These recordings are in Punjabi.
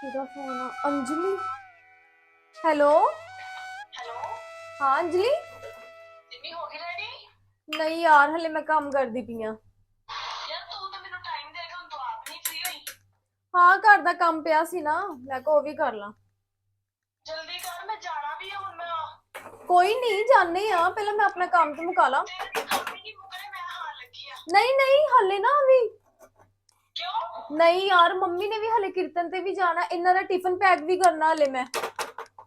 ਕਿਹਦਾ ਫੋਨ ਆ? ਅੰਜਲੀ? ਹੈਲੋ ਹੈਲੋ ਹਾਂ ਅੰਜਲੀ? ਜਿੰਮੀ ਹੋ ਗਈ ਰੈਡੀ ਨਹੀਂ ਯਾਰ ਹਲੇ ਮੈਂ ਕੰਮ ਕਰਦੀ ਪਈ ਆ। ਯਾਰ ਤੂੰ ਤਾਂ ਮੈਨੂੰ ਟਾਈਮ ਦੇ ਕੇ ਹੁਣ ਤੂੰ ਆਪ ਨਹੀਂ ਫ੍ਰੀ ਹੋਈ। ਹਾਂ ਘਰ ਦਾ ਕੰਮ ਪਿਆ ਸੀ ਨਾ ਮੈਂ ਕਿਹਾ ਉਹ ਵੀ ਕਰ ਲਾਂ। ਜਲਦੀ ਕਰ ਮੈਂ ਜਾਣਾ ਵੀ ਆ ਹੁਣ ਮੈਂ। ਕੋਈ ਨਹੀਂ ਜਾਣੇ ਆ ਪਹਿਲਾਂ ਮੈਂ ਆਪਣਾ ਕੰਮ ਤੇ ਮੁਕਾ ਲਾਂ। ਤੇਰੇ ਕੰਮ ਹੀ ਨਹੀਂ ਮੁੱਕਣੇ ਮੈਂ ਹਾਰ ਲੱਗੀ ਆ। ਨਹੀਂ ਨਹੀਂ ਹਲੇ ਨਾ ਵੀ। ਕਿਉਂ? ਨਹੀਂ ਯਾਰ, ਮੰਮੀ ਨੇ ਵੀ ਹਲੇ ਕੀਰਤਨ ਤੇ ਵੀ ਜਾਣਾ, ਇਹਨਾਂ ਦਾ ਟਿਫਨ ਪੈਕ ਵੀ ਕਰਨਾ ਹਲੇ ਮੈਂ। ਮੈਂ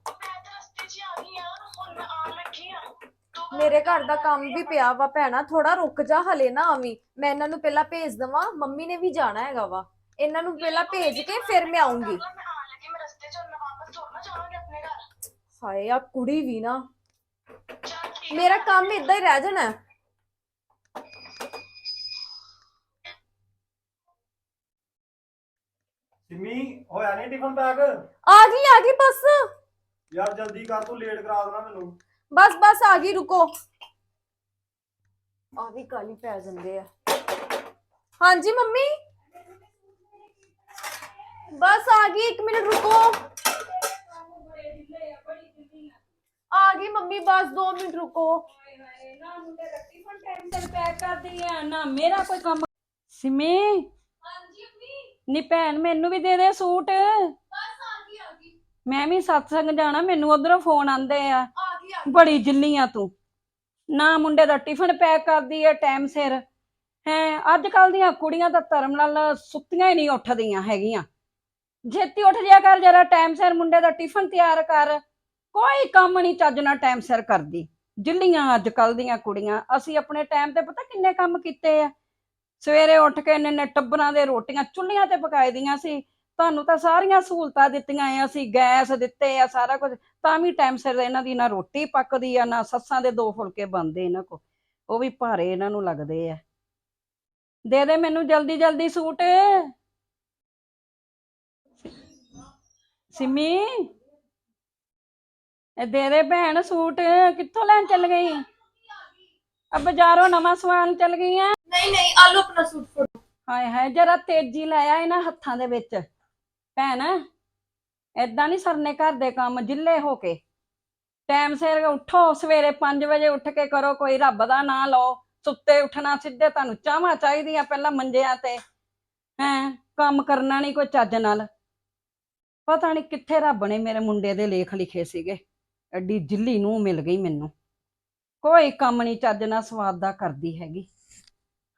ਤਾਂ ਰਸਤੇ 'ਚ ਹੀ ਆ ਗਈ ਆ ਹੁਣ ਮੈਂ ਆਉਣ ਲੱਗੀ ਆ ਤੂੰ ਮੇਰੇ ਘਰ ਦਾ ਕੰਮ ਵੀ ਪਿਆ ਵਾ ਭੈਣਾ ਥੋੜਾ ਰੁਕ ਜਾ ਹਲੇ ਨਾ ਆਵੀਂ। ਮੈਂ ਇਹਨਾਂ ਨੂੰ ਪਹਿਲਾਂ ਭੇਜ ਦਵਾਂ, ਮੰਮੀ ਨੇ ਵੀ ਜਾਣਾ ਹੈਗਾ ਵਾ। ਇਹਨਾਂ ਨੂੰ ਪਹਿਲਾਂ ਭੇਜ ਕੇ ਫਿਰ ਮੈਂ ਆਉਂਗੀ। ਮੈਂ ਆਉਣ ਲੱਗੀ ਮੈਂ ਰਸਤੇ 'ਚ ਹੁਣ ਮੈਂ ਵਾਪਸ ਥੋੜਾ ਨਾ ਜਾਵਾਂਗੀ ਆਪਣੇ ਘਰ ਹਾਏ ਆ ਕੁੜੀ ਵੀ ਨਾ। ਚੱਲ ਠੀਕ ਮੇਰਾ ਕੰਮ ਇਦਾਂ ਹੀ ਰਹਿ ਜਾਣਾ। ਹੈ। ਸਿਮੀ ਹੋਇਆ ਨਹੀਂ ਟਿਫਨ ਪੈਕ? ਆ ਗਈ ਆ ਗਈ ਬਸ। ਯਾਰ ਜਲਦੀ ਕਰ ਤੂੰ ਲੇਟ ਕਰਾ ਦੇਣਾ ਮੈਨੂੰ। ਬਸ ਬਸ ਆ ਗਈ ਰੁਕੋ। ਆ ਵੀ ਕਾਲੀ ਪੈ ਜਾਂਦੇ ਆ। ਹਾਂਜੀ ਮੰਮੀ? ਬਸ ਆ ਗਈ 1 ਮਿੰਟ ਰੁਕੋ। ਆ ਗਈ ਮੰਮੀ ਬਸ 2 ਮਿੰਟ ਰੁਕੋ। ਨਾ ਮੁੰਡੇ ਦਾ ਟਿਫਨ ਟਾਈਮ ਤੇ ਪੈਕ ਕਰਦੀ ਆ ਨਾ ਮੇਰਾ ਕੋਈ ਕੰਮ। ਸਿਮੀ? ਹਾਂਜੀ ਮੰਮੀ ਨੀ ਭੈਣ, ਮੈਨੂੰ ਵੀ ਦੇ ਦੇ ਸੂਟ। ਬਸ ਆ ਗਈ ਆ ਗਈ ਮੈਂ ਵੀ ਸਤਸੰਗ ਜਾਣਾ, ਮੈਨੂੰ ਉਧਰੋਂ ਫੋਨ ਆਂਦੇ ਆ। ਆ ਗਈ ਆ ਗਈ ਬੜੀ ਜਿੱਲੀ ਆ ਤੂੰ। ਨਾ ਮੁੰਡੇ ਦਾ ਟਿਫਨ ਪੈਕ ਕਰਦੀ ਆ ਟਾਈਮ ਸਿਰ। ਹੈ ਅੱਜ ਕੱਲ ਦੀਆਂ ਕੁੜੀਆਂ ਤਾਂ ਧਰਮ ਨਾਲ ਸੁੱਤੀਆਂ ਹੀ ਨਹੀਂ ਉੱਠਦੀਆਂ ਹੈਗੀਆਂ। ਛੇਤੀ ਉੱਠ ਜਿਆ ਕਰ, ਜਰਾ ਟਾਈਮ ਸਿਰ ਮੁੰਡੇ ਦਾ ਟਿਫਨ ਤਿਆਰ ਕਰ। ਕੋਈ ਕੰਮ ਨਹੀਂ ਚੱਜ ਨਾਲ ਟਾਈਮ ਸਿਰ ਕਰਦੀ। ਜਿੱਲੀਆਂ ਅੱਜ ਕੱਲ ਦੀਆਂ ਕੁੜੀਆਂ, ਅਸੀਂ ਆਪਣੇ ਟਾਈਮ ਤੇ ਪਤਾ ਕਿੰਨੇ ਕੰਮ ਕੀਤੇ ਆ? ਸਵੇਰੇ ਉੱਠ ਕੇ ਇੰਨੇ ਇੰਨੇ ਟੱਬਰਾਂ ਦੇ ਰੋਟੀਆਂ ਚੁੱਲ੍ਹਿਆਂ ਤੇ ਪਕਾਈ ਦੀਆਂ ਸੀ, ਤੁਹਾਨੂੰ ਤਾਂ ਸਾਰੀਆਂ ਸਹੂਲਤਾਂ ਦਿੱਤੀਆਂ ਆ ਅਸੀਂ, ਗੈਸ ਦਿੱਤੇ ਆ, ਸਾਰਾ ਕੁਝ। ਤਾਂ ਵੀ ਟਾਈਮ ਸਿਰ ਇਹਨਾਂ ਦੀ ਨਾ ਰੋਟੀ ਪੱਕਦੀ ਆ, ਨਾ ਸੱਸਾਂ ਦੇ ਦੋ ਫੁਲਕੇ ਬਣਦੇ ਇਹਨਾਂ ਕੋ ਉਹ ਵੀ ਭਾਰੇ ਇਹਨਾਂ ਨੂੰ ਲੱਗਦੇ ਆ। ਦੇ ਦੇ ਮੈਨੂੰ ਜਲਦੀ ਜਲਦੀ ਸੂਟ। ਸਿਮੀ? ਦੇ ਦੇ ਭੈਣ ਸੂਟ। ਕਿੱਥੋਂ ਲੈਣ ਚੱਲ ਗਈ? ਆ ਬਾਜ਼ਾਰੋਂ ਨਵਾਂ ਸਵਾਨ ਚੱਲ ਗਈ ਆ ਨਹੀਂ ਨਹੀਂ ਆ ਆਪਣਾ ਸੂਟ ਫੜੋ। ਹਾਏ ਹਾਏ, ਜਰਾ ਤੇਜ਼ੀ ਲੈ ਇਹਨਾਂ ਹੱਥਾਂ ਦੇ ਵਿੱਚ। ਭੈਣ, ਏਦਾਂ ਨਹੀਂ ਸਰਨੇ ਘਰ ਦੇ ਕੰਮ, ਜਿੱਲੇ ਹੋ ਕੇ। ਟਾਈਮ ਸਿਰ ਉੱਠੋ, ਸਵੇਰੇ 5 ਵਜੇ ਉੱਠ ਕੇ ਕਰੋ, ਕੋਈ ਰੱਬ ਦਾ ਨਾਂ ਲਓ। ਸੁੱਤੇ ਉੱਠਣਾ ਸਿੱਧੇ ਤੁਹਾਨੂੰ ਚਾਹਾਂ ਚਾਹੀਦੀਆਂ ਪਹਿਲਾਂ ਮੰਜਿਆਂ ਤੇ। ਹੈਂ, ਕੰਮ ਕਰਨਾ ਨਹੀਂ ਕੋਈ ਚੱਜ ਨਾਲ। ਪਤਾ ਨਹੀਂ ਕਿੱਥੇ ਰੱਬ ਨੇ ਮੇਰੇ ਮੁੰਡੇ ਦੇ ਲੇਖ ਲਿਖੇ ਸੀਗੇ। ਐਡੀ ਜਿੱਲੀ ਨੂੰ ਮਿਲ ਗਈ ਮੈਨੂੰ। ਕੋਈ ਕੰਮ ਨਹੀਂ ਚੱਜ ਨਾਲ ਸਵਾਦ ਦਾ ਕਰਦੀ ਹੈਗੀ।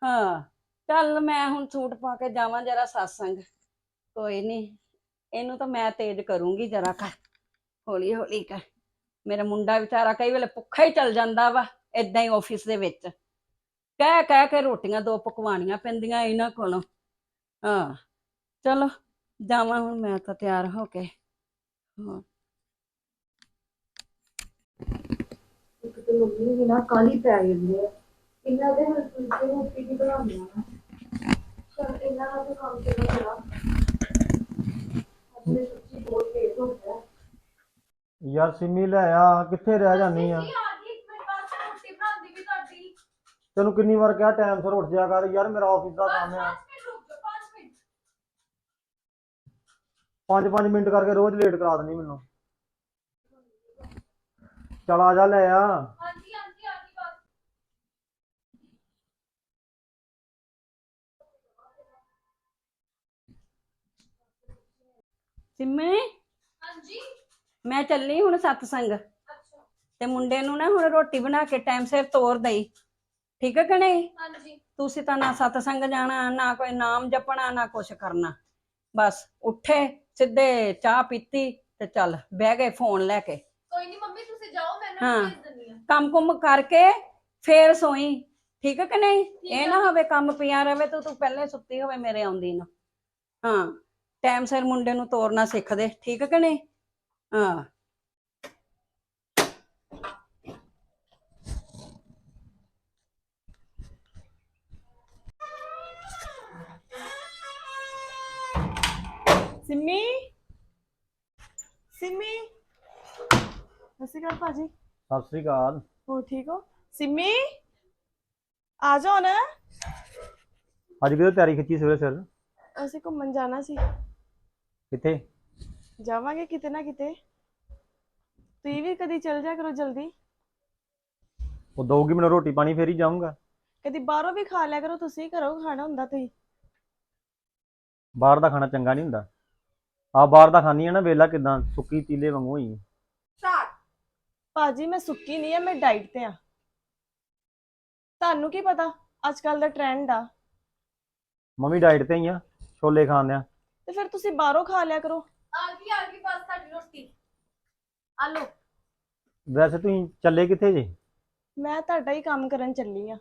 ਹਾਂ, ਚੱਲ ਮੈਂ ਹੁਣ ਸੂਟ ਪਾ ਕੇ ਜਾਵਾਂ ਜਰਾ satsang ਕੋਈ ਨਹੀਂ ਇਹਨੂੰ ਤਾਂ ਮੈਂ ਤੇਜ਼ ਕਰੂੰਗੀ ਜਰਾ ਕਰ, ਹੌਲੀ ਹੌਲੀ ਕਰ। ਮੇਰਾ ਮੁੰਡਾ ਵਿਚਾਰਾ ਕਈ ਵੇਲੇ ਭੁੱਖਾ ਹੀ ਚੱਲ ਜਾਂਦਾ ਵਾ ਇਦਾਂ ਹੀ ਆਫਿਸ ਦੇ ਵਿੱਚ। ਕਹਿ ਕਹਿ ਕੇ ਰੋਟੀਆਂ ਦੋ ਪਕਵਾਨੀਆਂ ਪੈਂਦੀਆਂ ਇਹਨਾਂ ਕੋਲੋਂ। ਹਾਂ, ਚਲੋ, ਜਾਵਾਂ ਹੁਣ ਮੈਂ ਤਾਂ ਤਿਆਰ ਹੋ ਕੇ। ਹਾਂ। ਇੱਕ ਤੇ ਮੰਮੀ ਵੀ ਨਾ ਕਾਲੀ ਪੈ ਜਾਂਦੀ ਹੈ ਇਹਨਾਂ ਦੇ ਹਸਬੰਦ ਤੇ ਰੋਟੀ ਵੀ ਬਣਾਉਂਦੇ ਆ। ਚਲ ਇਹਨਾਂ ਦਾ ਤਾਂ ਕੰਮ ਚਲਾ ਚਲਾ ਆਪਣੇ ਸੱਚੀ ਬਹੁਤ ਲੇਟ ਹੋ ਗਿਆ। ਯਾਰ ਸਿਮੀ ਲੈ ਆ ਕਿੱਥੇ ਰਹਿ ਜਾਨੀ ਆ? ਆ ਗਈ ਇੱਕ ਮਿੰਟ ਬਾਅਦ ਰੋਟੀ ਬਣਾਉਂਦੀ ਵੀ ਤੁਹਾਡੀ। ਤੈਨੂੰ ਕਿੰਨੀ ਵਾਰ ਕਿਹਾ ਟਾਈਮ ਸਿਰ ਉੱਠ ਜਾ ਕਰ ਯਾਰ ਮੇਰਾ ਆਫਿਸ ਦਾ ਕੰਮ ਆ। 5 ਮਿੰਟ ਰੁਕ ਜਾਓ 5 ਮਿੰਟ। 5-5 ਮਿੰਟ ਕਰਕੇ ਰੋਜ਼ ਲੇਟ ਕਰਾ ਦਿੰਦੀ ਮੈਨੂੰ। ਚਲ ਆ ਜਾ ਲੈ ਆ ਹਾਂਜੀ ਹਾਂਜੀ ਆ ਗਈ ਬਸ ਸਿੰਮੇ? ਹਾਂਜੀ। ਮੈਂ ਚੱਲੀ ਹੁਣ satsang ਅੱਛਾ। ਤੇ ਮੁੰਡੇ ਨੂੰ ਨਾ ਹੁਣ ਰੋਟੀ ਬਣਾ ਕੇ ਟਾਈਮ ਸਿਰ ਤੋਰ ਦਈ। ਠੀਕ ਹੈ ਕਿ ਨਹੀਂ? ਹਾਂਜੀ। ਤੁਸੀਂ ਤਾਂ ਨਾ ਸਤਸੰਗ ਜਾਣਾ ਨਾ ਕੋਈ ਨਾਮ ਜਪਣਾ ਨਾ ਕੁਛ ਕਰਨਾ। ਬਸ ਉੱਠੇ ਸਿੱਧੇ ਚਾਹ ਪੀਤੀ ਤੇ ਚੱਲ ਬਹਿ ਗਏ ਫੋਨ ਲੈ ਕੇ। ਕੋਈ ਨਹੀਂ ਮੰਮੀ ਤੁਸੀਂ ਜਾਓ ਮੈਂ ਹਾਂ। ਨੂੰ ਭੇਜ ਦਿੰਦੀ ਆ ਕੰਮ ਕੁੰਮ ਕਰਕੇ ਫੇਰ ਸੋਈ। ਠੀਕ ਹੈ ਕਿ ਨਹੀਂ? ਇਹ। ਨਾ ਹੋਵੇ ਕੰਮ ਪਿਆ ਰਵੇ ਤੂੰ ਤੂੰ ਪਹਿਲੇ ਸੁੱਤੀ ਹੋਵੇ ਮੇਰੇ ਆਉਂਦੀ ਨੂੰ। ਹਾਂ। ਟਾਈਮ ਸਿਰ ਮੁੰਡੇ ਨੂੰ ਤੋਰਨਾ ਸਿੱਖ ਦੇ ਠੀਕ ਹੈ ਕਿ ਨਹੀਂ? ਹਾਂ। ਸਿੰਮੀ? ਸਿੰਮੀ? ਸਸੀ ਕਾਲ ਭਾਜੀ। ਸਤਿ ਸ੍ਰੀ ਅਕਾਲ। ਹੋ ਠੀਕ ਹੋ? ਸਿੰਮੀ? ਆ ਜਾਓ ਨਾ। ਅੱਜ ਕਿਹਦੀ ਤਿਆਰੀ ਖਿੱਚੀ ਸਵੇਰੇ ਸਿਰ? ਅਸੀਂ ਘੁੰਮਣ ਜਾਣਾ ਸੀ। ਕਿੱਥੇ? ਜਾਵਾਂਗੇ ਕਿਤੇ ਨਾ ਕਿਤੇ। ਤੁਸੀਂ ਵੀ ਕਦੀ ਚਲ ਜਾ ਕਰੋ ਜਲਦੀ। ਉਹ ਦਊਗੀ ਮੈਨੂੰ ਰੋਟੀ ਪਾਣੀ ਫੇਰ ਹੀ ਜਾਊਂਗਾ। ਕਦੀ ਬਾਹਰੋਂ ਵੀ ਖਾ ਲਿਆ ਕਰੋ ਤੁਸੀਂ ਘਰੋਂ ਖਾਣਾ ਹੁੰਦਾ ਤੁਸੀਂ। ਬਾਹਰ ਦਾ ਖਾਣਾ ਚੰਗਾ ਨਹੀਂ ਹੁੰਦਾ। ਆ ਬਾਹਰ ਦਾ ਖਾਣੀ ਆ ਨਾ ਵੇਲਾ ਕਿਦਾਂ ਸੁੱਕੀ ਤੀਲੇ ਵਾਂਗੂ ਹੋਈ ਭਾਜੀ ਮੈਂ ਸੁੱਕੀ ਨਹੀਂ ਆ ਮੈਂ ਡਾਈਟ ਤੇ ਆ। ਤੁਹਾਨੂੰ ਕੀ ਪਤਾ ਅੱਜ ਕੱਲ ਦਾ ਟ੍ਰੈਂਡ ਆ। ਮੰਮੀ ਡਾਈਟ ਤੇ ਹੀ ਆ ਛੋਲੇ ਖਾਂਦੇ ਆ। ਤੇ ਫਿਰ ਤੁਸੀਂ ਬਾਹਰੋਂ ਖਾ ਲਿਆ ਕਰੋ। ਆ ਗਈ ਆ ਗਈ ਬਸ ਤੁਹਾਡੀ ਰੋਟੀ। ਆ ਲੋ ਵੈਸੇ ਤੁਸੀਂ ਚੱਲੇ ਕਿੱਥੇ ਜੇ? ਮੈਂ ਤੁਹਾਡਾ ਹੀ ਕੰਮ ਕਰਨ ਚੱਲੀ ਆ।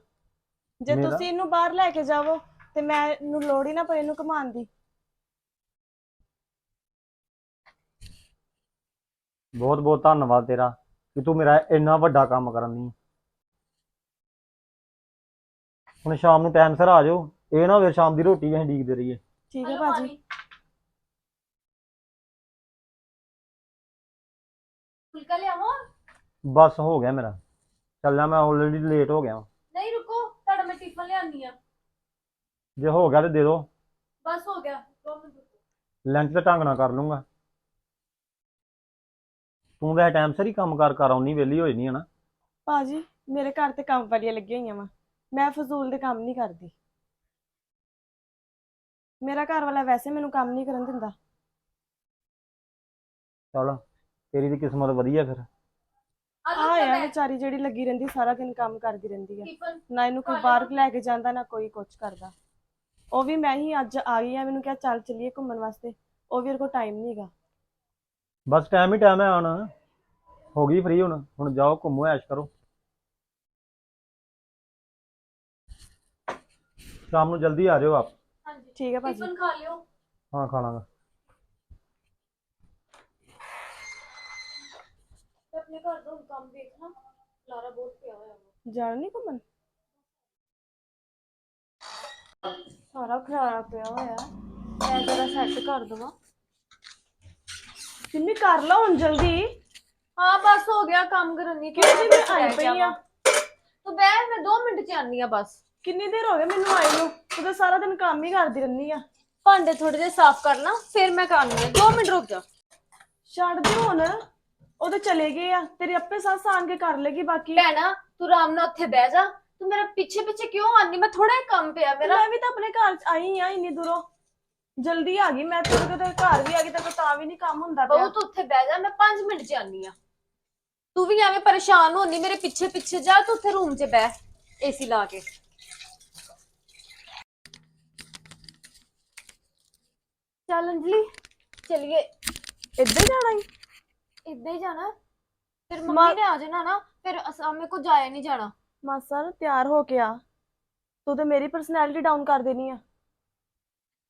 ਜੇ ਮੇਰਾ? ਤੁਸੀਂ ਇਹਨੂੰ ਬਾਹਰ ਲੈ ਕੇ ਜਾਵੋ ਤੇ ਮੈਨੂੰ ਲੋੜ ਹੀ ਨਾ ਪਏ ਇਹਨੂੰ ਘੁਮਾਉਣ ਦੀ। ਬਹੁਤ ਬਹੁਤ ਧੰਨਵਾਦ ਤੇਰਾ ਕਿ ਤੂੰ ਮੇਰਾ ਇੰਨਾ ਵੱਡਾ ਕੰਮ ਕਰਨ ਦੀ। ਹੁਣ ਸ਼ਾਮ ਨੂੰ ਟਾਈਮ ਸਿਰ ਆ ਜਾਓ ਇਹ ਨਾ ਹੋਵੇ ਸ਼ਾਮ ਦੀ ਰੋਟੀ ਵੀ ਅਸੀਂ ਡੀਕਦੇ ਰਹੀਏ। ਠੀਕ ਹੈ ਭਾਜੀ। ਫੁਲਕਾ ਲਿਆਵਾਂ ਬਸ ਹੋ ਗਿਆ ਮੇਰਾ। ਚੱਲਿਆ ਮੈਂ ਆਲਰੇਡੀ ਲੇਟ ਹੋ ਗਿਆ ਵਾਂ। ਨਹੀਂ ਰੁਕੋ ਤੁਹਾਡਾ ਮੈਂ ਟਿਫਨ ਲਿਆਨੀ ਆ ਜੇ ਹੋ ਗਿਆ ਤੇ ਦੇ ਦਿਓ ਬਸ ਹੋ ਗਿਆ। ਦੋ ਮਿੰਟ ਰੁਕੋ। ਲੰਚ ਤੇ ਢੰਗ ਨਾਲ ਕਰ ਲੂੰਗਾ। ਤੂੰ ਵੈਸੇ ਟਾਈਮ ਸਿਰ ਹੀ ਕੰਮ ਕਾਰ ਕਰ ਆਉਣੀ ਵਿਹਲੀ ਹੋਈ ਨਹੀਂ ਹਨਾ। ਭਾਜੀ ਮੇਰੇ ਘਰ ਤੇ ਕੰਮ ਵਾਲੀਆਂ ਲੱਗੀਆਂ ਹੋਈਆਂ ਵਾ। ਮੈਂ ਫਜ਼ੂਲ ਦੇ ਕੰਮ ਨਹੀਂ ਕਰਦੀ। ਮੇਰਾ ਘਰ ਵਾਲਾ ਵੈਸੇ ਮੈਨੂੰ ਕੰਮ ਨਹੀਂ ਕਰਨ ਦਿੰਦਾ। ਚੱਲ। ਤੇਰੀ ਦੀ ਕਿਸਮਤ ਵਧੀਆ ਫਿਰ। ਆ ਆ ਵਿਚਾਰੀ ਜਿਹੜੀ ਲੱਗੀ ਰਹਿੰਦੀ ਸਾਰਾ ਦਿਨ ਕੰਮ ਕਰਦੀ ਰਹਿੰਦੀ ਆ। ਟਿਫਨ ਨਾ ਇਹਨੂੰ ਕੋਈ ਬਾਹਰ ਲੈ ਕੇ ਜਾਂਦਾ ਨਾ ਕੋਈ ਕੁਝ ਕਰਦਾ। ਉਹ ਵੀ ਮੈਂ ਹੀ ਅੱਜ ਆ ਗਈ ਆ ਮੈਨੂੰ ਕਿਹਾ ਚੱਲ ਚੱਲੀਏ ਘੁੰਮਣ ਵਾਸਤੇ। ਉਹ ਵੀ ਇਹਦੇ ਕੋਲ ਟਾਈਮ ਨਹੀਂਗਾ ਬਸ ਟਾਈਮ ਹੀ ਟਾਈਮ ਹੈ ਹੁਣ। ਹੋ ਗਈ ਫ੍ਰੀ ਹੁਣ। ਹੁਣ ਜਾਓ ਘੁੰਮੋ ਐਸ਼ ਕਰੋ। ਸ਼ਾਮ ਨੂੰ ਜਲਦੀ ਆ ਜਾਓ ਆਪ। ਹਾਂਜੀ। ਠੀਕ ਹੈ ਭਾਜੀ। ਟਿਫਨ ਖਾ ਲਿਓ। ਹਾਂ ਖਾ ਲਾਂਗਾ। ਤੇ ਆਪਣੇ ਘਰ ਦਾ ਹੁਣ ਕੰਮ ਦੇਖਣਾ ਲਾਰਾ ਬਹੁਤ ਪਿਆ ਹੋਇਆ ਵਾ ਜਾਣਾ ਨਹੀਂ ਘੁੰਮਣ ਸਾਰਾ ਖਰਾਰਾ ਪਿਆ ਹੋਇਆ ਮੈਂ ਜਰਾ ਸੈੱਟ ਕਰ ਦਵਾਂ ਸਿੰਮੀ ਕਰ ਲਓ ਹੁਣ ਜਲਦੀ ਹਾਂ ਬਸ ਹੋ ਗਿਆ ਕੰਮ ਕਰਨ ਦੀ ਕਿੰਨੀ ਦੇਰ ਆਈ ਪਈ ਆ ਤੂੰ ਬਹਿ ਮੈਂ 2 ਮਿੰਟ ਚ ਆਨੀ ਆ ਬਸ ਕਿੰਨੀ ਦੇਰ ਹੋ ਗਈ ਮੈਨੂੰ ਆਈ ਨੂੰ ਤੂੰ ਤਾਂ ਸਾਰਾ ਦਿਨ ਕੰਮ ਹੀ ਕਰਦੀ ਰਹਿੰਦੀ ਆ ਭਾਂਡੇ ਥੋੜੇ ਜਿਹੇ ਸਾਫ਼ ਕਰ ਲਾਂ ਫਿਰ ਮੈਂ ਕਰਨੀ ਆ 2 ਮਿੰਟ ਰੁਕ ਜਾ ਛੱਡ ਦੇ ਹੁਣ ਉਹ ਤਾਂ ਚਲੇ ਗਏ ਆ ਤੇਰੀ ਆਪੇ ਸੱਸ ਆਣ ਕੇ ਕਰ ਲੇਗੀ ਬਾਕੀ। ਭੈਣਾ ਤੂੰ ਆਰਾਮ ਨਾਲ ਉੱਥੇ ਬਹਿ ਜਾ। ਤੂੰ ਮੇਰਾ ਪਿੱਛੇ ਪਿੱਛੇ ਕਿਉਂ ਆਨੀ ਮੈਂ ਥੋੜਾ ਹੀ ਕੰਮ ਪਿਆ ਮੇਰਾ। ਮੈਂ ਵੀ ਤਾਂ ਆਪਣੇ ਘਰ ਚ ਆਈ ਆ ਇੰਨੀ ਦੂਰੋਂ। ਜਲਦੀ ਆ ਗਈ ਮੈਂ ਤੇਰੇ ਕੋਲ ਘਰ ਵੀ ਆ ਗਈ ਤੇ ਤਾਂ ਵੀ ਨਹੀਂ ਕੰਮ ਹੁੰਦਾ ਪਿਆ। ਬਹੁਤ ਉੱਥੇ ਬਹਿ ਜਾ ਮੈਂ 5 ਮਿੰਟ ਚ ਆਨੀ ਆ। ਤੂੰ ਵੀ ਐਵੇਂ ਪਰੇਸ਼ਾਨ ਹੋਣੀ ਮੇਰੇ ਪਿੱਛੇ ਪਿੱਛੇ ਜਾ ਤੂੰ ਉੱਥੇ ਰੂਮ 'ਚ ਬਹਿ ਏਸੀ ਲਾ ਕੇ। ਚੱਲ ਅੰਜਲੀ ਚਲਿਏ। ਇੱਧਰ ਜਾਣਾ ਹੀ ਇੱਦਾਂ ਹੀ ਜਾਣਾ। ਫਿਰ ਮੰਮੀ ਨੇ ਆ ਜਾਣਾ ਨਾ ਫਿਰ ਅਸਾਂ ਮੇਰੇ ਕੋ ਜਾਇਆ ਨਹੀਂ ਜਾਣਾ। ਮਾਸਾ ਤਿਆਰ ਹੋ ਕੇ ਆ। ਤੂੰ ਤੇ ਮੇਰੀ ਪਰਸਨੈਲਿਟੀ ਡਾਊਨ ਕਰ ਦੇਣੀ ਆ।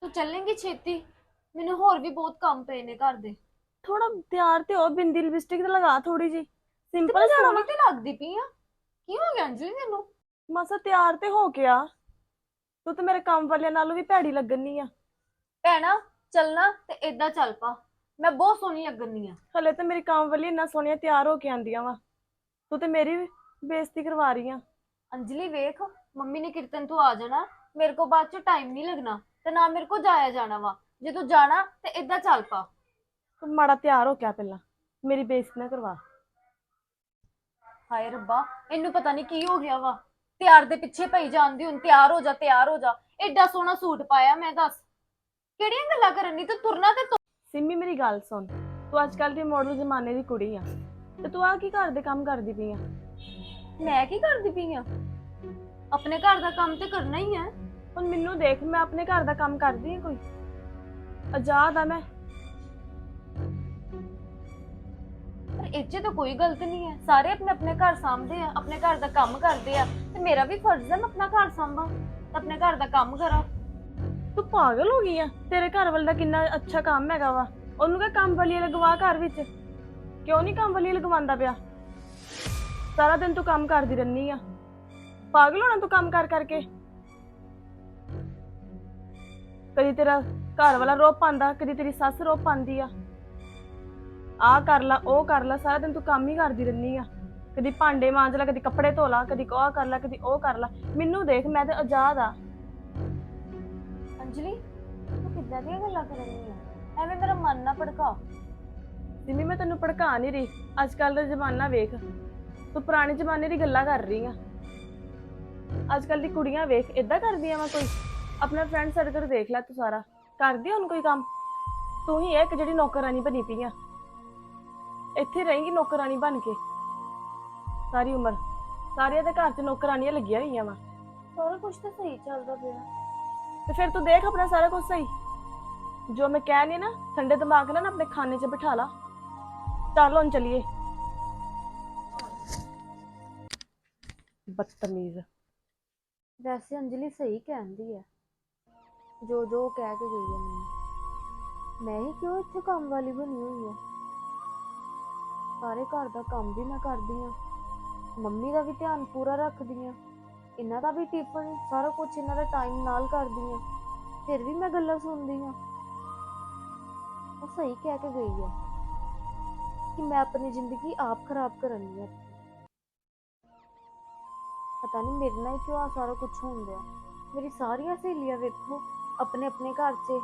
ਤੂੰ ਚੱਲੇਂਗੀ ਛੇਤੀ? ਮੈਨੂੰ ਹੋਰ ਵੀ ਬਹੁਤ ਕੰਮ ਪਏ ਨੇ ਘਰ ਦੇ। ਥੋੜਾ ਤਿਆਰ ਤੇ ਹੋ ਬਿੰਦੀ ਲਿਪਸਟਿਕ ਤੇ ਲਗਾ ਥੋੜੀ ਜੀ ਸਿੰਪਲ ਜਾਣਾ ਸੋਹਣੀ। ਤੇ ਲੱਗਦੀ ਪਈ ਆ। ਕੀ ਹੋ ਗਿਆ ਅੰਜਲੀ ਤੈਨੂੰ? ਮਾਸਾ ਤਿਆਰ ਤੇ ਹੋ ਕੇ ਆ। ਤੂੰ ਤੇ ਮੇਰੇ ਕੰਮ ਵਾਲਿਆਂ ਨਾਲੋਂ ਵੀ ਭੈੜੀ ਲੱਗਣੀ ਆ। ਭੈਣਾ ਚੱਲਣਾ ਤੇ ਏਦਾਂ ਚੱਲ ਪਾ। ਮੈਂ ਬਹੁਤ ਸੋਹਣੀ ਲੱਗਣੀ ਆ ਹਲੇ ਤੇ ਮੇਰੀ ਕੰਮ ਵਾਲੀ ਇੰਨਾ ਸੋਹਣੀਆਂ ਤਿਆਰ ਹੋ ਕੇ ਆਂਦੀਆਂ ਵਾ। ਤੂੰ ਤੇ ਮੇਰੀ ਬੇਇੱਜ਼ਤੀ ਕਰਵਾ ਰਹੀ ਆ। ਅੰਜਲੀ ਵੇਖ ਮੰਮੀ ਨੇ ਕੀਰਤਨ ਤੋਂ ਆ ਜਾਣਾ ਮੇਰੇ ਕੋ ਬਾਅਦ ਚ ਟਾਈਮ ਨਹੀਂ ਲੱਗਣਾ ਤੇ ਨਾ ਮੇਰੇ ਕੋ ਜਾਇਆ ਜਾਣਾ ਵਾ। ਜੇ ਤੂੰ ਜਾਣਾ ਤੇ ਏਦਾਂ ਚੱਲ ਪਾ। ਤੂੰ ਮਾੜਾ ਤਿਆਰ ਹੋ ਕੇ ਆ ਪਹਿਲਾਂ ਮੇਰੀ ਬੇਇੱਜ਼ਤੀ ਨਾ ਕਰਵਾ। ਹਾਏ ਰੱਬਾ ਇਹਨੂੰ ਪਤਾ ਨਹੀਂ ਕੀ ਹੋ ਗਿਆ ਵਾ। ਤਿਆਰ ਦੇ ਪਿੱਛੇ ਪਈ ਜਾਂਦੀ ਹੁਣ ਤਿਆਰ ਹੋ ਜਾ ਤਿਆਰ ਹੋ ਜਾ। ਐਡਾ ਸੋਹਣਾ ਸੂਟ ਪਾਇਆ ਮੈਂ ਦੱਸ। ਕਿਹੜੀਆਂ ਗੱਲਾਂ ਕਰਨੀ ਤੂੰ ਤੁਰਨਾ ਤੇ ਤੁਰ। ਸਿੰਮੀ ਮੇਰੀ ਗੱਲ ਸੁਣ। ਤੂੰ ਅੱਜ ਕੱਲ ਦੀ ਮਾਡਲ ਜ਼ਮਾਨੇ ਦੀ ਕੁੜੀ ਆ। ਤੇ ਤੂੰ ਆ ਕੀ ਘਰ ਦੇ ਕੰਮ ਕਰਦੀ ਪਈ ਆ? ਮੈਂ ਕੀ ਕਰਦੀ ਪਈ ਆ? ਆਪਣੇ ਘਰ ਦਾ ਕੰਮ ਤੇ ਕਰਨਾ ਹੀ ਹੈ ਹੁਣ ਮੈਨੂੰ ਦੇਖ ਮੈਂ ਆਪਣੇ ਘਰ ਦਾ ਕੰਮ ਕਰਦੀ ਆ ਕੋਈ? ਆਜ਼ਾਦ ਆ ਮੈਂ। ਪਰ 'ਚ ਤਾਂ ਕੋਈ ਗਲਤ ਨਹੀਂ ਹੈ ਸਾਰੇ ਆਪਣੇ ਆਪਣੇ ਘਰ ਸਾਂਭਦੇ ਆ ਆਪਣੇ ਘਰ ਦਾ ਕੰਮ ਕਰਦੇ ਆ। ਤੇ ਮੇਰਾ ਵੀ ਫਰਜ਼ ਹੈ ਮੈਂ ਆਪਣਾ ਘਰ ਸਾਂਭਾਂ। ਤੇ ਆਪਣੇ ਘਰ ਦਾ ਕੰਮ ਕਰਾਂ। ਤੂੰ ਪਾਗਲ ਹੋ ਗਈ ਆ। ਤੇਰੇ ਘਰ ਵਾਲੇ ਦਾ ਕਿੰਨਾ ਅੱਛਾ ਕੰਮ ਹੈਗਾ ਵਾ। ਉਹਨੂੰ ਕਹ ਕੰਮ ਵਾਲੀ ਲਗਵਾ ਘਰ ਵਿੱਚ। ਕਿਉਂ ਨਹੀਂ ਕੰਮ ਵਾਲੀ ਲਗਵਾਉਂਦਾ ਪਿਆ? ਸਾਰਾ ਦਿਨ ਤੂੰ ਕੰਮ ਕਰਦੀ ਰਹਿਨੀ ਆ। ਪਾਗਲ ਹੋਣਾ ਤੂੰ ਕੰਮ ਕਰ ਕਰਕੇ। ਕਦੀ ਤੇਰਾ ਘਰ ਵਾਲਾ ਰੋਪ ਪਾਉਂਦਾ, ਕਦੀ ਤੇਰੀ ਸੱਸ ਰੋਪ ਪਾਉਂਦੀ ਆ। ਆ ਕਰ ਲਾ, ਉਹ ਕਰ ਲਾ, ਸਾਰਾ ਦਿਨ ਤੂੰ ਕੰਮ ਹੀ ਕਰਦੀ ਰਹਿਨੀ ਆ। ਕਦੀ ਭਾਂਡੇ ਮਾਂਜ ਲਾ, ਕਦੀ ਕੱਪੜੇ ਧੋ ਲਾ, ਕਦੀ ਉਹ ਕਰ ਲਾ, ਕਦੀ ਉਹ ਕਰ ਲਾ। ਮੈਨੂੰ ਦੇਖ, ਮੈਂ ਤੇ ਆਜ਼ਾਦ ਆ। ਅੰਜਲੀ ਤੂੰ ਕਿੱਦਾਂ ਦੀਆਂ ਗੱਲਾਂ ਕਰਨੀ ਆ ਐਵੇਂ ਮੇਰਾ ਮਨ ਨਾ ਭੜਕਾ। ਤੈਨੂੰ ਭੜਕਾ ਨਹੀਂ ਰਹੀ। ਅੱਜ ਕੱਲ ਦਾ ਜ਼ਮਾਨਾ ਵੇਖ। ਤੂੰ ਪੁਰਾਣੇ ਜ਼ਮਾਨੇ ਦੀ ਗੱਲਾਂ ਕਰ ਰਹੀ ਆ। ਅੱਜ ਕੱਲ ਦੀ ਕੁੜੀਆਂ ਵੇਖ ਇਦਾਂ ਕਰਦੀਆਂ ਵਾ ਕੋਈ? ਆਪਣਾ ਫਰੈਂਡ ਸਰਕਲ ਦੇਖ ਲੈ ਤੂੰ ਸਾਰਾ। ਕਰਦੀ ਹੁਣ ਕੋਈ ਕੰਮ? ਤੂੰ ਹੀ ਹੈ ਇੱਕ ਜਿਹੜੀ ਨੌਕਰਾਨੀ ਬਣੀ ਪਈ ਆ। ਇੱਥੇ ਰਹੇਂਗੀ ਨੌਕਰਾਨੀ ਬਣ ਕੇ। ਸਾਰੀ ਉਮਰ। ਸਾਰਿਆਂ ਦੇ ਘਰ 'ਚ ਨੌਕਰਾਨੀਆਂ ਲੱਗੀਆਂ ਹੋਈਆਂ ਵਾ। ਸਾਰਾ ਕੁਝ ਤਾਂ ਸਹੀ ਚੱਲਦਾ ਪਿਆ। ਤੇ ਫਿਰ ਤੂੰ ਦੇਖ ਆਪਣਾ ਸਾਰਾ ਕੁਝ ਸਹੀ। ਜੋ ਮੈਂ ਕਹਿ ਨਹੀਂ ਨਾ, ਠੰਡੇ ਦਿਮਾਗ ਨਾਲ ਨਾ ਆਪਣੇ ਖਾਨੇ 'ਚ ਬਿਠਾ ਲਾ। ਚੱਲ ਹੁਣ ਚਲੀਏ। ਬਦਤਮੀਜ਼। ਵੈਸੇ ਅੰਜਲੀ ਸਹੀ ਕਹਿੰਦੀ ਹੈ। ਜੋ ਜੋ ਉਹ ਕਹਿ ਕੇ ਗਈ ਹੈ ਮੈਨੂੰ। ਮੈਂ ਹੀ ਕਿਉਂ ਇੱਥੇ ਕੰਮ ਵਾਲੀ ਬਣੀ ਹੋਈ ਹਾਂ? ਸਾਰੇ ਘਰ ਦਾ ਕੰਮ ਵੀ ਮੈਂ ਕਰਦੀ ਹਾਂ। ਮੰਮੀ ਦਾ ਵੀ ਧਿਆਨ ਪੂਰਾ ਰੱਖਦੀ ਹਾਂ। ਇਹਨਾਂ ਦਾ ਵੀ ਟਿਫਨ, ਸਾਰਾ ਕੁਝ ਇਹਨਾਂ ਦਾ ਟਾਈਮ ਨਾਲ ਕਰਦੀ ਹਾਂ। ਫਿਰ ਵੀ ਮੈਂ ਗੱਲਾਂ ਸੁਣਦੀ ਹਾਂ। ਉਹ ਸਹੀ ਕਹਿ ਕੇ ਗਈ ਆ ਕਿ ਮੈਂ ਆਪਣੀ ਜ਼ਿੰਦਗੀ ਆਪ ਖਰਾਬ ਕਰਨੀ ਹੈ ਪਤਾ ਨਹੀਂ ਮੇਰੇ ਨਾਲ ਹੀ ਕਿਉਂ ਆ ਸਾਰਾ ਕੁਝ ਹੁੰਦਾ ਮੇਰੀ ਸਾਰੀਆਂ ਸਹੇਲੀਆਂ ਵੇਖੋ, ਆਪਣੇ ਆਪਣੇ ਘਰ 'ਚ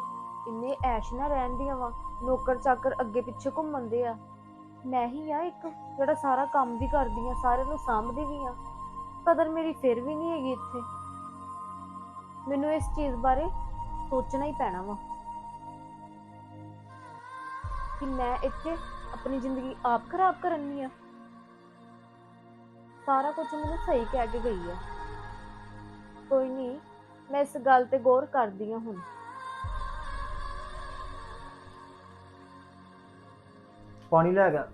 ਇੰਨੇ ਐਸ਼ ਨਾਲ ਰਹਿੰਦੀਆਂ ਵਾ, ਨੌਕਰ ਚਾਕਰ ਅੱਗੇ ਪਿੱਛੇ ਘੁੰਮਣਦੇ ਆ। ਮੈਂ ਹੀ ਆ ਇੱਕ ਜਿਹੜਾ ਸਾਰਾ ਕੰਮ ਵੀ ਕਰਦੀ ਆ ਸਾਰਿਆਂ ਨੂੰ ਸਾਂਭਦੀ ਵੀ ਆ ਕਦਰ ਮੇਰੀ ਫਿਰ ਵੀ ਨਹੀਂ ਹੈਗੀ ਇੱਥੇ। ਮੈਨੂੰ ਇਸ ਚੀਜ਼ ਬਾਰੇ ਸੋਚਣਾ ਹੀ ਪੈਣਾ ਵਾ ਕਿ ਮੈਂ ਇੱਥੇ ਆਪਣੀ ਜ਼ਿੰਦਗੀ ਆਪ ਖਰਾਬ ਕਰਨੀ ਆ। ਸਾਰਾ ਕੁਝ ਮੈਨੂੰ ਸਹੀ ਕਹਿ ਕੇ ਗਈ ਆ। ਕੋਈ ਨਹੀਂ, ਮੈਂ ਇਸ ਗੱਲ ਤੇ ਗੌਰ ਕਰਦੀ ਹਾਂ ਹੁਣ। ਪਾਣੀ ਲੈ ਗਿਆ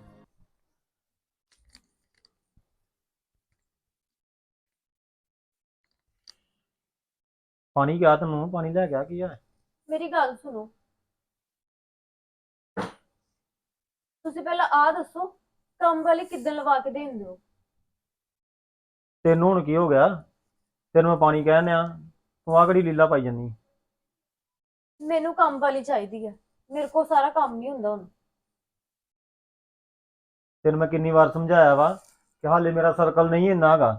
ਪਾਣੀ ਗਿਆ ਤੈਨੂੰ ਪਾਣੀ ਲੈ ਗਿਆ ਕੀ ਆ? ਮੇਰੀ ਗੱਲ ਸੁਣੋ। ਤੁਸੀਂ ਪਹਿਲਾਂ ਆ ਦੱਸੋ ਕੰਮ ਵਾਲੇ ਕਿੱਦਾਂ ਲਵਾ ਕੇ ਦੇਂਦੇ ਹੋ ਤੈਨੂੰ ਹੁਣ ਕੀ ਹੋ ਗਿਆ? ਤੈਨੂੰ ਮੈਂ ਪਾਣੀ ਕਹਿਣ ਆ ਤੂੰ ਆ ਕਿਹੜੀ ਲੀਲਾ ਪਾਈ ਜੰਨੀ ਮੈਨੂੰ ਕੰਮ ਵਾਲੀ ਚਾਹੀਦੀ ਹੈ ਮੇਰੇ ਕੋਲ ਸਾਰਾ ਕੰਮ ਨਹੀਂ ਹੁੰਦਾ ਹੁਣ। ਤੈਨੂੰ ਮੈਂ ਕਿੰਨੀ ਵਾਰ ਸਮਝਾਇਆ ਵਾ ਕਿ ਹਾਲੇ ਮੇਰਾ ਸਰਕਲ ਨਹੀਂ ਇੰਨਾ ਹੈਗਾ।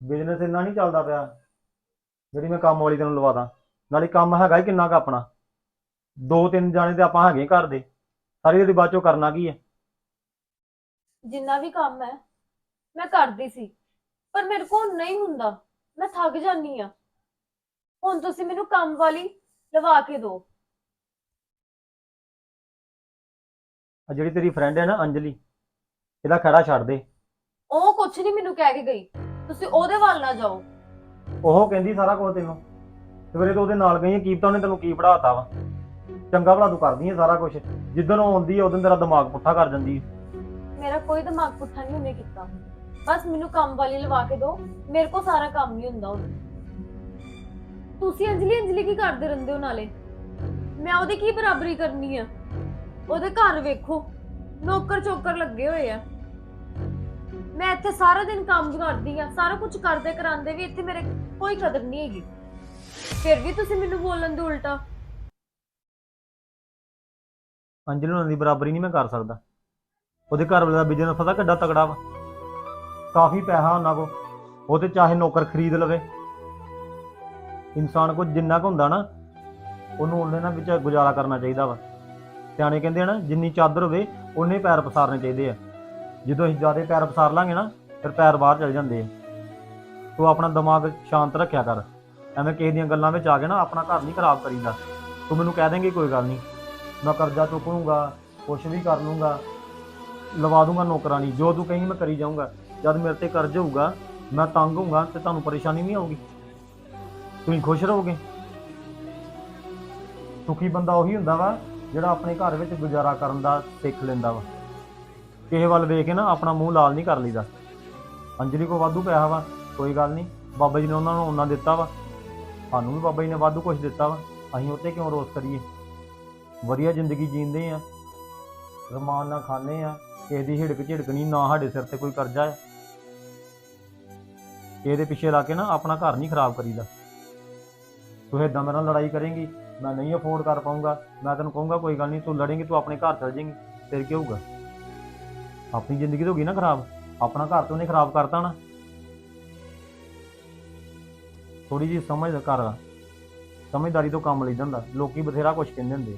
ਬਿਜ਼ਨਸ ਇੰਨਾ ਨਹੀਂ ਚੱਲਦਾ ਪਿਆ। ਜਿਹੜੀ ਮੈਂ ਕੰਮ ਵਾਲੀ ਤੈਨੂੰ ਲਵਾ ਦਾਂ। ਨਾਲੇ ਕੰਮ ਹੈਗਾ ਹੀ ਕਿੰਨਾ ਕੁ ਆਪਣਾ। ਦੋ ਤਿੰਨ ਜਾਣੇ ਤੇ ਆਪਾਂ ਹੈਗੇ ਘਰ ਦੇ। ਸਾਰੀ ਉਹਦੀ ਬਾਅਦ ਚੋਂ ਕਰਨਾ ਕੀ ਹੈ ਜਿੰਨਾ ਵੀ ਕੰਮ ਹੈ ਮੈਂ ਕਰਦੀ ਸੀ। ਪਰ ਮੇਰੇ ਕੋਲ ਨਹੀਂ ਹੁੰਦਾ। ਮੈਂ ਥੱਕ ਜਾਂਦੀ ਆ। ਹੁਣ ਤੁਸੀਂ ਮੈਨੂੰ ਕੰਮ ਵਾਲੀ ਲਵਾ ਕੇ ਦਿਓ। ਆ ਜਿਹੜੀ ਤੇਰੀ ਫਰੈਂਡ ਹੈ ਨਾ ਅੰਜਲੀ ਇਹਦਾ ਖੜਾ ਛੱਡ ਦੇ। ਉਹ ਕੁਛ ਨਹੀਂ ਮੈਨੂੰ ਕਹਿ ਕੇ ਗਈ। ਤੁਸੀਂ ਉਹਦੇ ਵੱਲ ਨਾ ਜਾਓ। ਉਹ ਕਹਿੰਦੀ ਸਾਰਾ ਕੁਝ ਤੈਨੂੰ। ਸਵੇਰੇ ਤੋਂ ਉਹਦੇ ਨਾਲ ਗਈ ਕੀ ਪਤਾ ਉਹਨੇ ਤੈਨੂੰ ਕੀ ਪੜਾਤਾ ਵਾ? ਚੰਗਾ ਭਲਾ ਤੂੰ ਕਰਦੀ ਹੈ ਸਾਰਾ ਕੁਝ ਜਿੱਦਣ ਉਹ ਆਉਂਦੀ ਹੈ ਉਦੋਂ ਤੇਰਾ ਦਿਮਾਗ ਪੁੱਠਾ ਕਰ ਜਾਂਦੀ ਹੈ ਮੇਰਾ ਕੋਈ ਦਿਮਾਗ ਪੁੱਠਾ ਨਹੀਂ ਉਹਨੇ ਕੀਤਾ। ਬਸ ਮੈਨੂੰ ਕੰਮ ਵਾਲੀ ਲਵਾ ਕੇ ਦਿਓ ਮੇਰੇ ਕੋਲ ਸਾਰਾ ਕੰਮ ਨਹੀਂ ਹੁੰਦਾ ਹੁਣ। ਤੁਸੀਂ ਅੰਜਲੀ ਅੰਜਲੀ ਕੀ ਕਰਦੇ ਰਹਿੰਦੇ ਹੋ ਨਾਲੇ? ਮੈਂ ਉਹਦੀ ਕੀ ਬਰਾਬਰੀ ਕਰਨੀ ਆ? ਉਹਦੇ ਘਰ ਵੇਖੋ ਨੌਕਰ ਚੋਕਰ ਲੱਗੇ ਹੋਏ ਆ। ਮੈਂ ਇੱਥੇ ਸਾਰਾ ਦਿਨ ਕੰਮ ਕਰਦੀ ਆ, ਸਾਰਾ ਕੁਝ ਕਰਦੇ ਕਰਾਂਦੇ ਵੀ ਇੱਥੇ ਮੇਰੇ ਕੋਈ ਕਦਰ ਨਹੀਂ ਹੈਗੀ। ਫਿਰ ਵੀ ਤੁਸੀਂ ਮੈਨੂੰ ਬੋਲਣ ਦੇ ਉਲਟਾ। ਅੰਜਲੀ ਉਹਨਾਂ ਦੀ ਬਰਾਬਰੀ ਨਹੀਂ ਮੈਂ ਕਰ ਸਕਦਾ। ਉਹਦੇ ਘਰ ਵਾਲੇ ਦਾ ਬਿਜ਼ਨਸ ਪਤਾ ਕਿੱਡਾ ਤਕੜਾ ਵਾ। ਕਾਫੀ ਪੈਸਾ ਉਹਨਾਂ ਕੋ ਉਹ ਤੇ ਚਾਹੇ ਨੌਕਰ ਖਰੀਦ ਲਵੇ। ਇਨਸਾਨ ਕੋ ਜਿੰਨਾ ਕੁ ਹੁੰਦਾ ਨਾ, ਉਹਨੂੰ ਉਹਦੇ ਨਾਲ ਵਿੱਚ ਗੁਜ਼ਾਰਾ ਕਰਨਾ ਚਾਹੀਦਾ ਵਾ। ਸਿਆਣੇ ਕਹਿੰਦੇ ਆ ਨਾ, ਜਿੰਨੀ ਚਾਦਰ ਹੋਵੇ, ਉਹਨੇ ਪੈਰ ਪਸਾਰਨੇ ਚਾਹੀਦੇ ਆ। ਜਦੋਂ ਅਸੀਂ ਜ਼ਿਆਦਾ ਪੈਰ ਪਸਾਰ ਲਾਂਗੇ ਨਾ, ਫਿਰ ਪੈਰ ਬਾਹਰ ਚਲ ਜਾਂਦੇ ਆ। ਤੂੰ ਆਪਣਾ ਦਿਮਾਗ ਸ਼ਾਂਤ ਰੱਖਿਆ ਕਰ। ਐਵੇਂ ਕਿਸੇ ਦੀਆਂ ਗੱਲਾਂ ਵਿੱਚ ਆ ਕੇ ਨਾ ਆਪਣਾ ਘਰ ਨਹੀਂ ਖਰਾਬ ਕਰੀਦਾ। ਤੂੰ ਮੈਨੂੰ ਕਹਿ ਦੇਂਗੀ ਕੋਈ ਗੱਲ ਨਹੀਂ। ਮੈਂ ਕਰਜ਼ਾ ਚੁੱਕ ਲੂੰਗਾ, ਕੁਛ ਵੀ ਕਰ ਲੂੰਗਾ, ਲਵਾ ਦੂੰਗਾ ਨੌਕਰਾਨੀ ਜੋ ਤੂੰ ਕਹੀਂ ਮੈਂ ਕਰੀ ਜਾਊਂਗਾ। ਜਦ ਮੇਰੇ ਤੇ ਕਰਜ਼ ਹੋਊਗਾ, ਮੈਂ ਤੰਗ ਹੋਊਗਾ ਤੇ ਤੁਹਾਨੂੰ ਪਰੇਸ਼ਾਨੀ ਨਹੀਂ ਆਊਗੀ। ਤੁਸੀਂ ਖੁਸ਼ ਰਹੋਗੇ? ਸੁਖੀ ਬੰਦਾ ਉਹੀ ਹੁੰਦਾ ਵਾ ਜਿਹੜਾ ਆਪਣੇ ਘਰ ਵਿੱਚ ਗੁਜ਼ਾਰਾ ਕਰਨ ਦਾ ਸਿੱਖ ਲੈਂਦਾ ਵਾ। ਕਿਸੇ ਵੱਲ ਵੇਖ ਕੇ ਨਾ ਆਪਣਾ ਮੂੰਹ ਲਾਲ ਨਹੀਂ ਕਰ ਲਈਦਾ। ਅੰਜਲੀ ਕੋ ਵਾਧੂ ਪੈਸਾ ਵਾ, ਕੋਈ ਗੱਲ ਨਹੀਂ। ਬਾਬਾ ਜੀ ਨੇ ਉਹਨਾਂ ਨੂੰ ਉਹਨਾਂ ਦਿੱਤਾ ਵਾ। ਸਾਨੂੰ ਵੀ ਬਾਬਾ ਜੀ ਨੇ ਵਾਧੂ ਕੁਝ ਦਿੱਤਾ ਵਾ। ਅਸੀਂ ਉੱਤੇ ਕਿਉਂ ਰੋਸ ਕਰੀਏ? ਵਧੀਆ ਜ਼ਿੰਦਗੀ ਜੀਂਦੇ ਆ। ਰਮਾਨ ਨਾਲ ਖਾਂਦੇ ਆ। ਕਿਸੇ ਦੀ ਹਿੜਕ ਝਿੜਕ ਨਹੀਂ, ਨਾ ਸਾਡੇ ਸਿਰ ਤੇ ਕੋਈ ਕਰਜ਼ਾ ਹੈ ਇਹਦੇ ਪਿੱਛੇ ਲਾ ਕੇ ਨਾ ਆਪਣਾ ਘਰ ਨਹੀਂ ਖਰਾਬ ਕਰੀਦਾ। ਤੂੰ ਏਦਾਂ ਮੇਰੇ ਨਾਲ ਲੜਾਈ ਕਰੇਂਗੀ, ਮੈਂ ਨਹੀਂ ਅਫੋਰਡ ਕਰ ਪਾਉਂਗਾ ਮੈਂ ਤੈਨੂੰ ਕਹੂੰਗਾ, ਕੋਈ ਗੱਲ ਨਹੀਂ, ਤੂੰ ਲੜੇਂਗੀ, ਤੂੰ ਆਪਣੇ ਘਰ ਚਲ ਜਾਏਂਗੀ ਫਿਰ ਕੀ ਹੋਊਗਾ? ਆਪਣੀ ਜ਼ਿੰਦਗੀ ਤਾਂ ਹੋ ਗਈ ਨਾ ਖਰਾਬ? ਆਪਣਾ ਘਰ ਤੋਂ ਉਹਨੇ ਖਰਾਬ ਕਰਤਾ ਨਾ। ਥੋੜੀ ਜਿਹੀ ਸਮਝ ਕਰ। ਸਮਝਦਾਰੀ ਤੋਂ ਕੰਮ ਲਈ ਜਾਂਦਾ। ਲੋਕੀ ਬਥੇਰਾ ਕੁਝ ਕਹਿੰਦੇ ਹੁੰਦੇ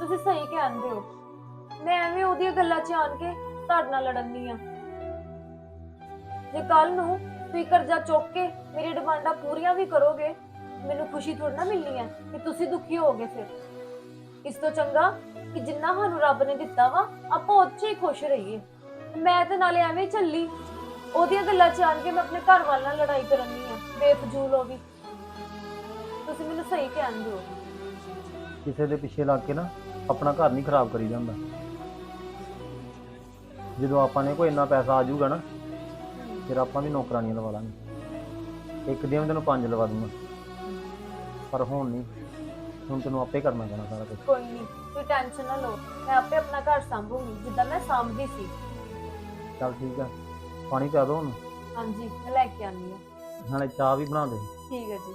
ਤੁਸੀਂ ਸਹੀ ਕਹਿੰਦੇ ਹੋ। ਮੈਂ ਐਵੇਂ ਉਹਦੀਆਂ ਗੱਲਾਂ 'ਚ ਆਣ ਕੇ ਤੁਹਾਡੇ ਨਾਲ ਲੜਨੀ ਆ। ਜੇ ਕੱਲ ਨੂੰ ਤੁਸੀਂ ਕਰਜ਼ਾ ਚੁੱਕ ਕੇ ਮੇਰੀ ਡਿਮਾਂਡਾਂ ਪੂਰੀਆਂ ਵੀ ਕਰੋਗੇ, ਮੈਨੂੰ ਖੁਸ਼ੀ ਥੋੜੀ ਨਾ ਮਿਲਣੀ ਹੈ ਕਿ ਤੁਸੀਂ ਦੁਖੀ ਹੋਗੇ ਫਿਰ। ਇਸ ਤੋਂ ਚੰਗਾ ਕਿ ਜਿੰਨਾ ਸਾਨੂੰ ਰੱਬ ਨੇ ਦਿੱਤਾ ਵਾ ਆਪਾਂ ਉਹ 'ਚ ਹੀ ਖੁਸ਼ ਰਹੀਏ। ਮੈਂ ਤੇ ਨਾਲੇ ਐਵੇਂ ਚੱਲੀ। ਉਹਦੀਆਂ ਗੱਲਾਂ 'ਚ ਆਣ ਕੇ ਮੈਂ ਆਪਣੇ ਘਰ ਵਾਲ ਨਾਲ ਲੜਾਈ ਕਰਨੀ ਆ ਬੇਫਜ਼ੂਲ ਹੋ ਗਈ। ਤੁਸੀਂ ਮੈਨੂੰ ਸਹੀ ਕਹਿੰਦੇ ਹੋ ਕਿਸੇ ਦੇ ਪਿੱਛੇ ਲੱਗ ਕੇ ਨਾ ਆਪਣਾ ਘਰ ਨਹੀਂ ਖਰਾਬ ਕਰੀ ਜਾਂਦਾ। ਜਦੋਂ ਆਪਾਂ ਨੇ ਕੋਈ ਇੰਨਾ ਪੈਸਾ ਆ ਜਾਊਗਾ ਨਾ ਫਿਰ ਆਪਾਂ ਵੀ ਨੌਕਰਾਨੀਆਂ ਲਵਾ ਲਾਂਗੇ। ਇੱਕ ਦਿਨ ਤੈਨੂੰ ਪੰਜ ਲਵਾ ਦੂੰਗਾ। ਪਰ ਹੁਣ ਨਹੀਂ। ਹੁਣ ਤੈਨੂੰ ਆਪੇ ਕਰਨਾ ਪੈਣਾ ਸਾਰਾ ਕੁਝ ਕੋਈ ਨਹੀਂ। ਤੁਸੀਂ ਟੈਨਸ਼ਨ ਨਾ ਲਓ। ਮੈਂ ਆਪੇ ਆਪਣਾ ਘਰ ਸੰਭੂਗੀ ਜਿੱਦਾਂ ਮੈਂ ਸੰਭਦੀ ਸੀ। ਚੱਲ ਠੀਕ ਆ। ਪਾਣੀ ਪਿਆ ਦੋ ਹੁਣ ਹਾਂਜੀ ਮੈਂ ਲੈ ਕੇ ਆਨੀ ਆ ਨਾਲੇ ਚਾਹ ਵੀ ਬਣਾ ਦੇ। ਠੀਕ ਹੈ ਜੀ।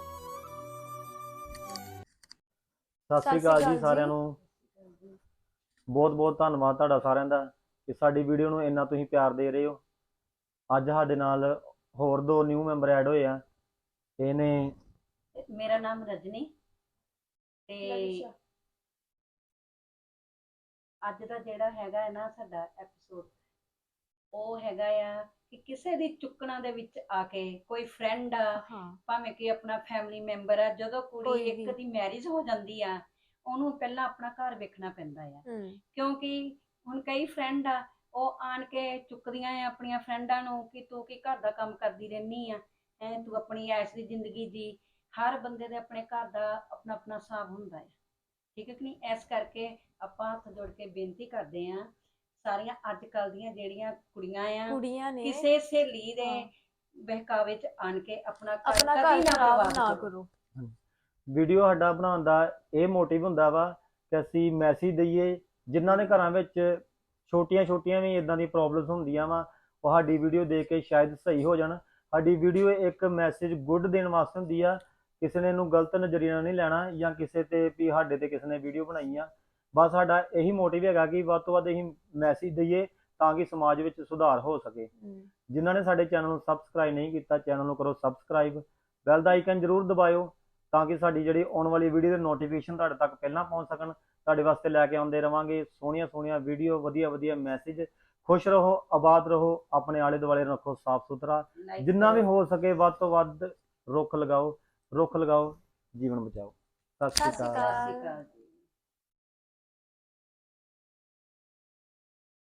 ਸਤਿ ਸ਼੍ਰੀ ਅਕਾਲ ਜੀ ਸਾਰਿਆਂ। ਨੂੰ। ਬਹੁਤ ਬਹੁਤ ਧੰਨਵਾਦ ਤੁਹਾਡਾ ਸਾਰਿਆਂ ਦਾ ਕਿ ਸਾਡੀ ਵੀਡੀਓ ਨੂੰ ਇੰਨਾ ਤੁਸੀਂ ਪਿਆਰ ਦੇ ਰਹੇ ਹੋ। ਅੱਜ ਸਾਡੇ ਨਾਲ ਹੋਰ ਦੋ ਨਿਊ ਮੈਂਬਰ ਐਡ ਹੋਏ ਆ। ਇਹਨੇ ਮੇਰਾ ਨਾਮ ਰਜਨੀ ਤੇ ਅੱਜ ਦਾ ਜਿਹੜਾ ਹੈਗਾ ਹੈ ਨਾ ਸਾਡਾ ਐਪੀਸੋਡ ਉਹ ਹੈਗਾ ਆ ਕਿ ਕਿਸੇ ਦੀ ਚੁੱਕਣਾ ਦੇ ਵਿੱਚ ਆ ਕੇ ਕੋਈ ਫਰੈਂਡ ਆ ਹਾਂ। ਭਾਵੇਂ ਕਿ ਆਪਣਾ ਫੈਮਿਲੀ ਮੈਂਬਰ ਆ ਜਦੋਂ ਕੁੜੀ ਇੱਕ। ਦੀ ਮੈਰਿਜ ਹੋ ਜਾਂਦੀ ਆ ਉਹਨੂੰ ਪਹਿਲਾਂ ਆਪਣਾ ਘਰ ਵੇਖਣਾ ਪੈਂਦਾ ਆ। ਕਿਉਂਕਿ ਹੁਣ ਕਈ ਫਰੈਂਡ ਆ ਉਹ ਆਣ ਕੇ ਚੁੱਕਦੀਆਂ ਆ ਆਪਣੀਆਂ ਫਰੈਂਡਾਂ ਨੂੰ ਕਿ ਤੂੰ ਕੀ ਘਰ ਦਾ ਕੰਮ ਕਰਦੀ ਰਹਿਨੀ ਆ ਐ ਤੂੰ ਆਪਣੀ ਐਸ਼ ਦੀ ਜ਼ਿੰਦਗੀ ਜੀ। ਹਰ ਬੰਦੇ ਦੇ ਆਪਣੇ ਘਰ ਦਾ ਆਪਣਾ ਆਪਣਾ ਹਿਸਾਬ ਹੁੰਦਾ ਹੈ ਠੀਕ ਹੈ ਕਿ ਨਹੀਂ ਇਸ ਕਰਕੇ ਆਪਾਂ ਹੱਥ ਜੋੜ ਕੇ ਬੇਨਤੀ ਕਰਦੇ ਆ ਸਾਰੀਆਂ ਅੱਜ ਕੱਲ ਦੀਆਂ ਜਿਹੜੀਆਂ ਕੁੜੀਆਂ ਆ ਕੁੜੀਆਂ ਨੇ ਕਿਸੇ ਸਹੇਲੀ ਦੇ। ਬਹਿਕਾਵੇ ਚ ਆਣ ਕੇ ਆਪਣਾ ਘਰ ਕਦੀ ਨਾ ਕਰੋ। ਕਰੋ ਵੀਡੀਓ ਸਾਡਾ ਬਣਾਉਣ ਦਾ ਇਹ ਮੋਟਿਵ ਹੁੰਦਾ ਵਾ ਕਿ ਅਸੀਂ ਮੈਸੇਜ ਦਈਏ ਜਿਨ੍ਹਾਂ ਦੇ ਘਰਾਂ ਵਿੱਚ ਛੋਟੀਆਂ-ਛੋਟੀਆਂ ਵੀ ਇਦਾਂ ਦੀ ਪ੍ਰੋਬਲਮਸ ਹੁੰਦੀਆਂ ਵਾ ਉਹ ਸਾਡੀ ਵੀਡੀਓ ਦੇਖ ਕੇ ਸ਼ਾਇਦ ਸਹੀ ਹੋ ਜਾਣ ਸਾਡੀ ਵੀਡੀਓ ਇੱਕ ਮੈਸੇਜ ਗੁੱਡ ਦੇਣ ਵਾਸਤੇ ਹੁੰਦੀ ਆ ਕਿਸੇ ਨੇ ਇਹਨੂੰ ਗਲਤ ਨਜ਼ਰੀਏ ਨਾਲ ਨਹੀਂ ਲੈਣਾ ਜਾਂ ਕਿਸੇ ਤੇ ਵੀ ਸਾਡੇ ਤੇ ਕਿਸੇ ਨੇ ਵੀਡੀਓ ਬਣਾਈ ਆ। ਬਸ ਸਾਡਾ ਇਹੀ ਮੋਟਿਵ ਹੈਗਾ ਕਿ ਵੱਧ ਤੋਂ ਵੱਧ ਅਸੀਂ ਮੈਸੇਜ ਦਈਏ ਤਾਂ ਕਿ ਸਮਾਜ ਵਿੱਚ ਸੁਧਾਰ ਹੋ ਸਕੇ। ਜਿਨ੍ਹਾਂ ਨੇ ਸਾਡੇ ਚੈਨਲ ਨੂੰ ਸਬਸਕ੍ਰਾਈਬ ਨਹੀਂ ਕੀਤਾ ਚੈਨਲ ਨੂੰ ਕਰੋ ਸਬਸਕ੍ਰਾਈਬ ਬੈਲ ਦਾ ਆਈਕਨ ਜ਼ਰੂਰ ਦਬਾਇਓ ਤਾਂ ਕਿ ਸਾਡੀ ਜਿਹੜੀ ਆਉਣ ਵਾਲੀ ਵੀਡੀਓ ਦੇ ਨੋਟੀਫਿਕੇਸ਼ਨ ਤੁਹਾਡੇ ਤੱਕ ਪਹਿਲਾਂ ਪਹੁੰਚ ਸਕਣ। ਤੁਹਾਡੇ ਵਾਸਤੇ ਲੈ ਕੇ ਆਉਂਦੇ ਰਵਾਂਗੇ। ਸੋਹਣੀਆਂ ਸੋਹਣੀਆਂ ਵੀਡੀਓ ਵਧੀਆ ਵਧੀਆ ਮੈਸੇਜ ਖੁਸ਼ ਰਹੋ ਆਬਾਦ ਰਹੋ ਆਪਣੇ ਆਲੇ ਦੁਆਲੇ ਰੱਖੋ ਸਾਫ਼ ਸੁਥਰਾ ਜਿੰਨਾ ਵੀ। ਹੋ ਸਕੇ ਵੱਧ ਤੋਂ ਵੱਧ ਰੁੱਖ ਲਗਾਓ। ਰੁੱਖ ਲਗਾਓ ਜੀਵਨ ਬਚਾਓ। ਸਤਿ ਸ਼੍ਰੀ ਅਕਾਲ।